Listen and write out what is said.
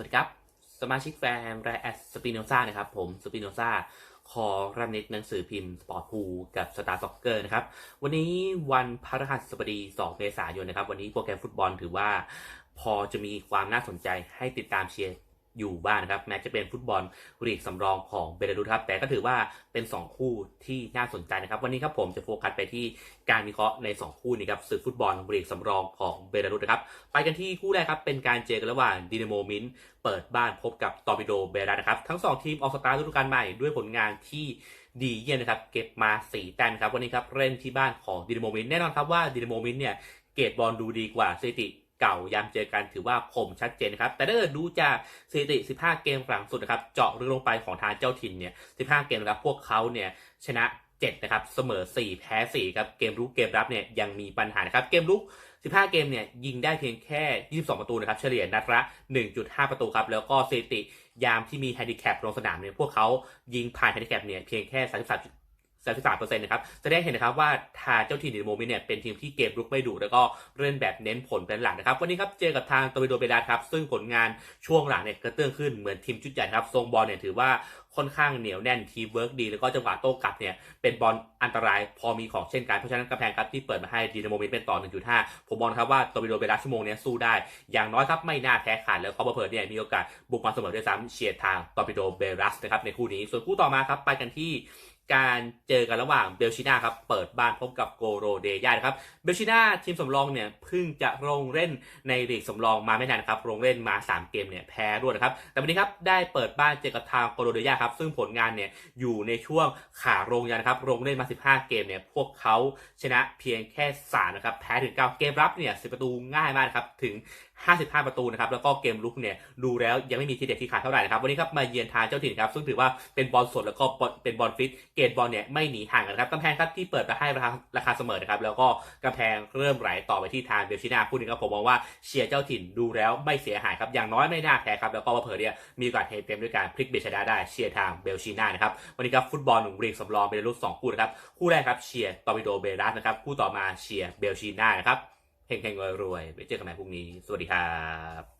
วัสดีครับ สมาชิกแฟนรแอสสปิโนซ่านะครับ ผมสปิโนซ่าคอรัมนิตหนังสือพิมพ์สปอร์ตพูกับสตาร์ซ็อกเกอร์นะครับ วันนี้วันพฤหัสบดี 2 เมษายนนะครับ วันนี้โปรแกรมฟุตบอลถือว่า พอจะมีความน่าสนใจให้ติดตามเชียร์ อยู่บ้านะครับแม้จะเป็นฟุตบอลลีกสำรองของเบลารุสครับแต่ก็ถือว่าเป็น 2 คู่ที่น่าสนใจนะครับ วันนี้ครับผมจะโฟกัสไปที่การวิเคราะห์ใน 2 คู่นี้ครับศึกฟุตบอลลีกสำรองของเบลารุสนะครับไปกันที่คู่แรกครับเป็นการเจอกันระหว่างดินาโมมินเปิดบ้านพบกับตอร์ปิโดเบลานะครับทั้ง 2 ทีมออกสตาร์ทฤดูกาลใหม่ด้วยผลงานที่ดีเยี่ยมนะครับเก็บมา4แต้มครับวันนี้ครับเล่นที่บ้านของดินาโมมินแน่นอนครับว่าดินาโมมินเนี่ยเกรดบอลดูดีกว่าสถิติ เก่ายามเจอกันถือว่าคมชัดเจนนะครับแต่ถ้าเกิดดูจากสถิติ 15 เกมหลังสุดนะครับเจาะลึกลงไปของทางเจ้าถิ่นเนี่ย 15 เกมนะครับพวกเขาเนี่ยชนะ 7 นะครับ เสมอ 4 แพ้ 4 ครับเกมรุกเกมรับเนี่ยยังมีปัญหานะครับเกมรุก 15 เกมเนี่ยยิงได้เพียงแค่ 22 ประตูนะครับเฉลี่ยนัดละ 1.5 ประตูครับแล้วก็สถิติยามที่มีแฮนดิแคปลงสนามเนี่ยพวกเขายิงผ่านแฮนดิแคปเนี่ยเพียงแค่ 33 33%นะครับจะได้เห็นนะครับว่าทางเจ้าถิ่นดิโมมิเนี่ยเป็นทีมที่เกมรุกไม่ดุแล้วก็เล่นแบบเน้นผลเป็นหลักนะครับ วันนี้ครับเจอกับทางตอร์ปิโดเบดาครับซึ่งผลงานช่วงหลังเนี่ยกระเตื้องขึ้นเหมือนทีมชุดใหญ่ครับทรงบอลเนี่ยถือว่า ค่อนข้างเหนียวแน่นทีเวิร์กดี แล้วก็จังหวะโต้กลับเนี่ยเป็นบอลอันตรายพอมีของเช่นกัน เพราะฉะนั้นกำแพงครับที่เปิดมาให้ดีนาโมมิเป็นต่อ 1.5 ผมมองครับว่าตอร์ปิโดเบลาชั่วโมงนี้สู้ได้ อย่างน้อยครับไม่น่าแพ้ขาดแล้วเขาเปิดเนี่ยมีโอกาสบุกมาเสมอด้วยซ้ำเฉียดทางตอร์ปิโดเบลัสนะครับในคู่นี้ ส่วนคู่ต่อมาครับไปกันที่การเจอกันระหว่างเบลชิน่าครับ เปิดบ้านพบกับโกโรเดย่านะครับ เบลชิน่าทีมสำรองเนี่ยเพิ่งจะลงเล่นในลีกสำรองมาไม่นานครับลงเล่นมา 3 เกมเนี่ยแพ้รวดนะครับ แต่วันนี้ครับได้เปิดบ้านเจอกับทางโกโรเดย่าครับซึ่งผลงานเนี่ยอยู่ในช่วงขาลงยันครับลงเล่นมา 15 เกมเนี่ยพวกเขาชนะเพียงแค่3นะครับแพ้ถึง 9 เกมรับเนี่ย10 ประตูง่ายมากนะครับถึง 55 ประตูนะครับแล้วก็เกมลุกเนี่ยดูแล้วยังไม่มีทีเด็ดที่ขาดเท่าไหร่นะครับวันนี้ครับมาเยือนทางเจ้าถิ่นครับซึ่งถือว่าเป็นบอลสดแล้วก็เป็นบอลฟิตเกตบอลเนี่ยไม่หนีห่างกันครับกำแพงครับที่เปิดมาให้ราคาราคาเสมอนะครับแล้วก็กำแพงเริ่มไหลต่อไปที่ทางเบลชินาคู่นี้ครับผมมองว่าเชียร์เจ้าถิ่นดูแล้วไม่เสียหายครับอย่างน้อยไม่น่าแพ้ครับแล้วก็เผลอเนี่ยมีโอกาสเฮเต็มด้วยการพลิกเบชนะได้เชียร์ทางเบลชีนานะครับวันนี้ครับฟุตบอลหนุ่มเรียกสำรองเป็นรุ่นสองคู่นะครับคู่แรกครับเชียร์ตอร์ปิโดเบรัสนะครับคู่ต่อมาเชียร์เบลชีน่านะครับเฮงๆรวยๆไปเจอกันใหม่พรุ่งนี้ สวัสดีครับ